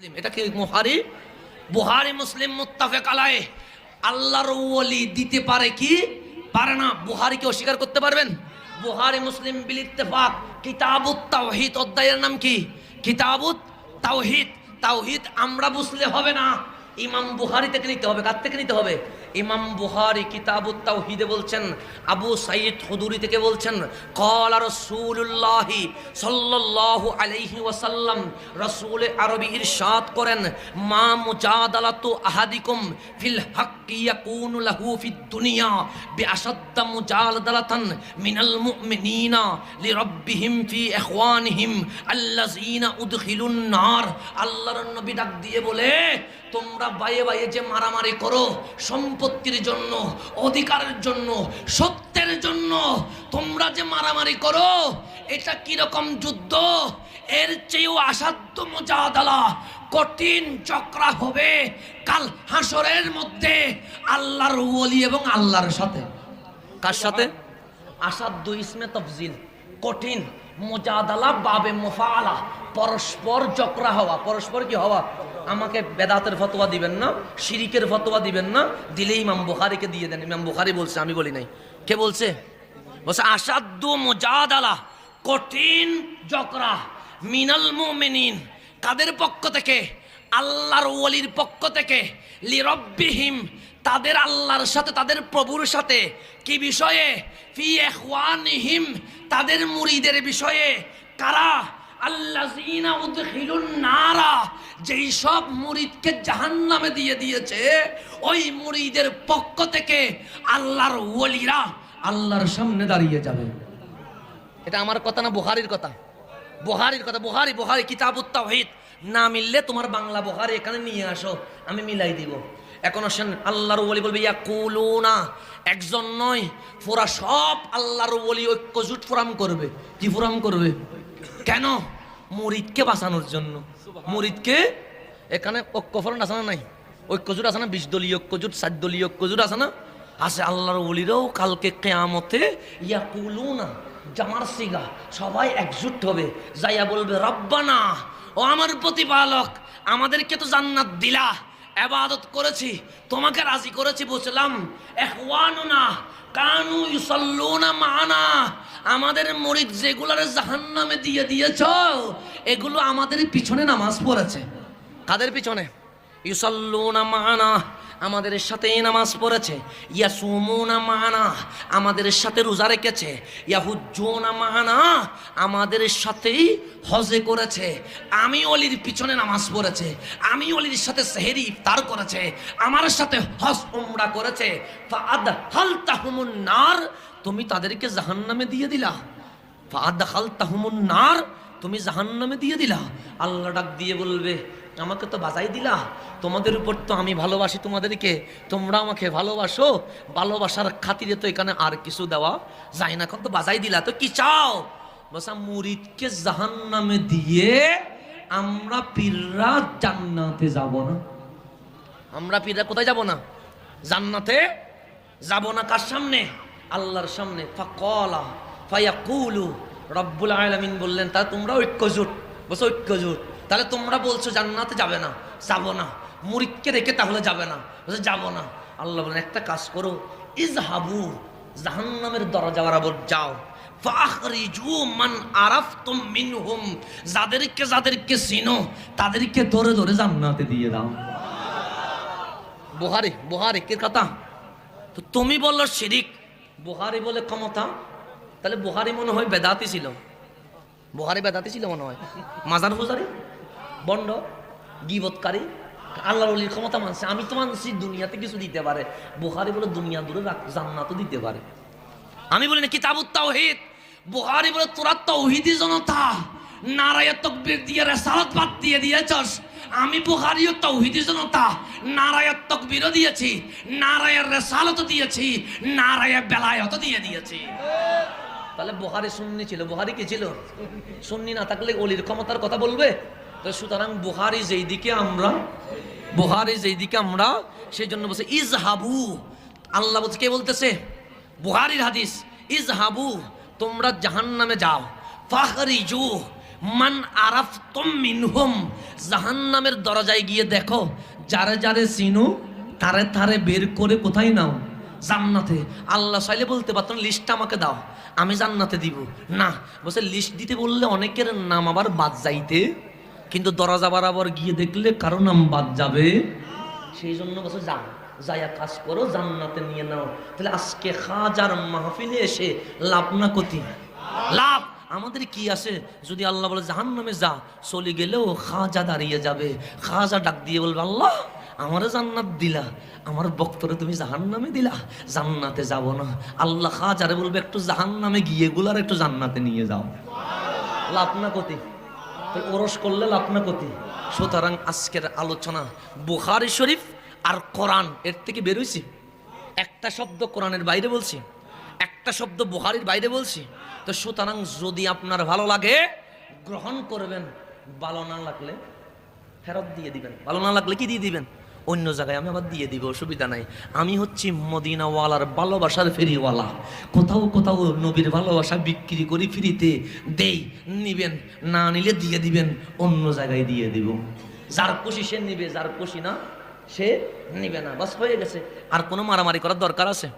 এটা কি মুহারি বুহারি মুসলিম, মুত্তাফেক আলায় আল্লাহর ওলি দিতে পারে কি? পারে না। বুহারিকে অস্বীকার করতে পারবেন? বুহারি মুসলিম, বিল ইত্তেফাক। কিতাবুত তাওহিদ, অধ্যায়ের নাম কি? কিতাবুত তাওহিদ। তাওহিদ আমরা বুঝলে হবে না। ইমাম বুহারি থেকে নিতে হবে? কার থেকে নিতে হবে? ইমাম বুহারি কিতাবুত তাওহীদে বলছেন, আবু সাইদ হুদুরি থেকে বলছেন, কলা রসুল্লাহি সাল্লাল্লাহু আলাইহি ওয়াসাল্লাম রসুল আরবি ইরশাদ করেন, মা মুজাদালাতু আহাদিকুম ফিল হাক্কি ইয়াকুনু লাহু ফিদ দুনিয়া মিনাল মুমিনিনা লিরাব্বিহিম ফি ইখওয়ানিহিম আল্লাযিনা উদখিলুন নার। আল্লাহর নবী ডাক দিয়ে বলে, তোমরা বাইয়ে বাইয়ে যে মারামারি করো সম্পত্তির জন্য অধিকারের জন্য সত্যের জন্য তোমরা যে মারামারি করো এটা কীরকম যুদ্ধ? এর চেয়েও আসাধ্য মোজাদালা কঠিন চক্রা হবে কাল হাসরের মধ্যে আল্লাহর ওলি এবং আল্লাহর সাথে। কার সাথে? আসাধ্য ইসমে তফজিল কঠিন মোজাদালা বাবে মোফালা পরস্পর চক্রা হওয়া। পরস্পর কি হওয়া? আমাকে বেদাতের ফতোয়া দিবেন না, শিরিকের ফতোয়া দিবেন না, দিলেই ইমাম বুখারিকে দিয়ে দেন। ইমাম বুখারি বলছে, আমি বলি নাই। কে বলছে? বলছে আসাধ্য মোজাদালা, কঠিন চক্রা মিনাল মুমিনিন, কাদের পক্ষ থেকে? আল্লাহর ওলির পক্ষ থেকে, লিরব্বিহিম, তাদের আল্লাহর সাথে, তাদের প্রভুর সাথে, কি বিষয়ে? ফি ইখওয়ানিহিম, তাদের মুরিদের বিষয়ে, কারা নারা, যেই সব মুরিদকে জাহান্নামে দিয়ে দিয়েছে, ওই মুরিদের পক্ষ থেকে আল্লাহর ওলিরা আল্লাহর সামনে দাঁড়িয়ে যাবে। এটা আমার কথা না বুহারির কথা? বুহারির কথা বুহারি বুহারি কিতাবুত তাওহীদ। না মিললে তোমার বাংলা বুহারি এখানে নিয়ে আসো, আমি মিলাই দিব। এখন আসেন, আল্লাহর ওলি বলবে ইয়া কুলুনা একজন নয়, ফোরা সব আল্লাহর ওলি ঐক্যজুট ফোরাম করবে। কি ফোরাম করবে? কেন? মুরিদকে বাঁচানোর জন্য। মুরিদকে এখানে ঐক্য ফোরাম আছে না নাই? ঐক্যজুট আছে না? বিশ দলীয় ঐক্যজুট সাত দলীয় ঐক্যজুট আছে না? আছে আল্লাহর ওলিরাও কালকে কেয়ামতে ইয়া কুলুনা জামার সিগা সবাই একজুট হবে। যাইয়া বলবে রব্বানা ও আমার প্রতিপালক আমাদেরকে তো জান্নাত দিলা। এবাদত করেছি তোমাকে রাজি করেছি বুঝলাম। এখওয়ানুনা কানু ইউসাল্লুনা মানা আমাদের মরিদ যেগুলার জাহান্নামে দিয়ে দিয়েছ এগুলো আমাদের পিছনে নামাজ পড়েছে। কাদের পিছনে? ইউসাল্লুনা মানা আমাদের সাথে নামাজ পড়েছে। ইয়া ইয়াসুমুনা মানা, আমাদের সাথে রোজা রেখেছে। ইয়া ইয়াহুজ্জুনা মানা, আমাদের সাথেই হজে করেছে। আমি অলির পিছনে নামাজ পড়েছে। আমি অলির সাথে সেহেরি ইফতার করেছে। আমার সাথে হজ উমরা করেছে। নার, তুমি তাদেরকে জাহান্নামে দিয়ে দিলা। ফাদ হাল তাহুমুন নার, তুমি জাহান্নামে দিয়ে দিলা। আল্লাহ ডাক দিয়ে বলবে আমাকে তো বাজাই দিলা। তোমাদের উপর তো আমি ভালোবাসি তোমাদেরকে। তোমরা আমাকে ভালোবাসো। ভালোবাসার খাতিরে তো এখানে আর কিছু দেওয়া যায় না। এখন তো বাজাই দিলা। তো কি চাও? বসা মুরিদকে জাহান্নামে দিয়ে আমরা পীররা জান্নাতে যাব না। আমরা পীররা কোথায় যাব না? জান্নাতে যাব না কার সামনে? আল্লাহর সামনে। ফাকলা, ফায়াকুলু, রব্বুল আলামিন বললেন, তা তোমরা ঐক্যজোট। বসে ঐক্যজোট। তাহলে তোমরা বলছো জান্নাতে যাবে না, যাব না। মুরিদকে রেখে তাহলে যাবে না। যাব না। আল্লাহ বলেন, একটা কাজ করো ইজ হাবু জাহান্নামের দরজা বরাবর যাও। যাদেরকে যাদেরকে চিনো, তাদেরকে ধরে ধরে জান্নাতে দিয়ে দাও। বুহারি বুহারি, কে কথা? তো তুমি বলল শিরিক, বুহারি বলে ক্ষমতা। তাহলে বুহারি মনে হয় বেদাতি ছিল। বুহারি বেদাতি ছিল মনে হয়। মাজার পূজারি? বন্ড, গিবৎকারী, আল্লাহর অলির ক্ষমতা মানছে। আমি তো মানছি দুনিয়াতে কিছু দিতে পারে। বুহারি বলে দুনিয়া দূরে জান্নাতও দিতে পারে। আমি বলি না, কিতাবুত তাওহীদ। বুহারি বলে, তোরা তৌহিদি জনতা। নারায় তকবীর দিয়ে রেসালত বাদ দিয়ে দিয়েছস। আমি বুহারিও তৌহিদি জনতা। নারায় তকবীরও দিয়েছি। নারায়ের রেসালত দিয়েছি। নারায় বেলায়ত দিয়ে দিয়েছি। তাহলে বুহারি সুন্নি ছিল। বুহারি কি ছিল? সুন্নি না থাকলে অলির ক্ষমতার কথা বলবে? তো সুতরাং বুহারি যেই দিকে আমরা বুহারি যেই দিকে আমরা সেই জন্য বলছে, ইজহাবু। আল্লাহ বলছে, কে বলতেছে? বুহারির হাদিস, ইজহাবু, তোমরা জাহান্নামে যাও। ফাহরিজু মান আরাফ মিনহুম। জাহান্নামের দরজায় গিয়ে দেখো, যারে যারে চিনু, তারে তারে বের করে কোথায় নাও? জান্নাতে। আল্লাহ চাইলে বলতে পারতেন লিস্টটা আমাকে দাও, আমি জান্নাতে দিব। না। বলছে, লিস্ট দিতে বললে অনেকের নাম আবার বাদ যাইতে কিন্তু দরজা বরাবর গিয়ে দেখলে কারও নাম বাদ যাবে। সেই জন্য বলছে যা যাইয়া কাজ করো, জান্নাতে নিয়ে নাও। তাহলে আজকে হাজার মাহফিলে এসে লাভ না ক্ষতি? লাভ! আমাদের কি আছে? যদি আল্লাহ বলে জাহান নামে যা, চলে গেলেও খাজা দাঁড়িয়ে যাবে। খাজা ডাক দিয়ে বলবে, আল্লাহ আমারও জান্নাত দিলা, আমার বক্তরে তুমি জাহান নামে দিলা, জান্নাতে যাব না। আল্লাহ খাজারে বলবে, একটু জাহান নামে গিয়ে গুলার একটু জান্নাতে নিয়ে যাও। লাভ না ক্ষতি? তো ওরস করলে ক্ষতি। সুতরাং আজকের আলোচনা বুখারি শরীফ আর কোরআন, এর থেকে বেরোইছি একটা শব্দ কোরআনের বাইরে বলছি, একটা শব্দ বুহারির বাইরে বলছি। তো সুতরাং যদি আপনার ভালো লাগে, গ্রহণ করবেন। ভালো না লাগলে ফেরত দিয়ে দিবেন। ভালো না লাগলে কি দিয়ে দিবেন? অন্য জায়গায় আমি আবার দিয়ে দিব, অসুবিধা নাই। আমি হচ্ছি মদিনাওয়ালার ভালোবাসার ফেরিওয়ালা। কোথাও কোথাও নবীর ভালোবাসা বিক্রি করি ফ্রিতে। দেই, নিবেন, না নিলে দিয়ে দিবেন, অন্য জায়গায় দিয়ে দিব। যার খুশি সে নিবে, যার খুশি না সে নিবে না। বাস হয়ে গেছে। আর কোনো মারামারি করার দরকার আছে?